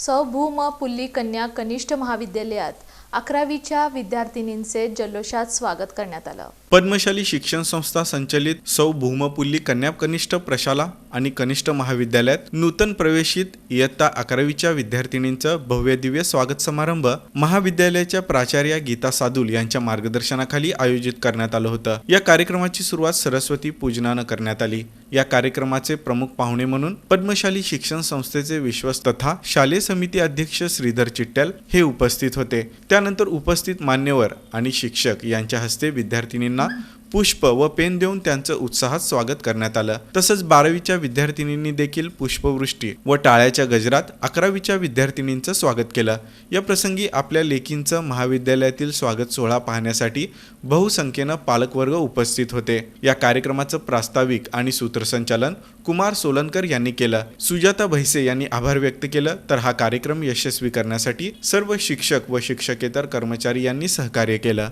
सौ पुल्ली कन्या कनिष्ठ महाविद्यालयात अकरावीच्या विद्यार्थिनींचे जल्लोषात स्वागत करण्यात आलं. पद्मशाली शिक्षण संस्था संचलित सौ भूमपुल्ली कन्या कनिष्ठ प्रशाला आणि कनिष्ठ महाविद्यालयात नूतन प्रवेशित इयत्ता अकरावीच्या विद्यार्थिनींचं भव्य दिव्य स्वागत समारंभ महाविद्यालयाच्या प्राचार्या गीता सादुल यांच्या मार्गदर्शनाखाली आयोजित करण्यात आलं होतं. या कार्यक्रमाची सुरुवात सरस्वती पूजनानं करण्यात आली. या कार्यक्रमाचे प्रमुख पाहुणे म्हणून पद्मशाली शिक्षण संस्थेचे विश्वस्त तथा शालेय समिती अध्यक्ष श्रीधर चिट्टल हे उपस्थित होते. त्यानंतर उपस्थित मान्यवर आणि शिक्षक यांच्या हस्ते विद्यार्थिनींना पुष्प व पेन देऊन त्यांचं उत्साहात स्वागत करण्यात आलं. तसंच बारावीच्या विद्यार्थिनींनी देखील पुष्पवृष्टी व टाळ्याच्या गजरात अकरावीच्या विद्यार्थिनींचं स्वागत केलं. या प्रसंगी आपल्या लेकींचं महाविद्यालयातील स्वागत सोहळा पाहण्यासाठी बहुसंख्येनं पालकवर्ग उपस्थित होते. या कार्यक्रमाचं प्रास्ताविक आणि सूत्रसंचालन कुमार सोलनकर यांनी केलं. सुजाता भैसे यांनी आभार व्यक्त केलं. तर हा कार्यक्रम यशस्वी करण्यासाठी सर्व शिक्षक व शिक्षकेतर कर्मचारी यांनी सहकार्य केलं.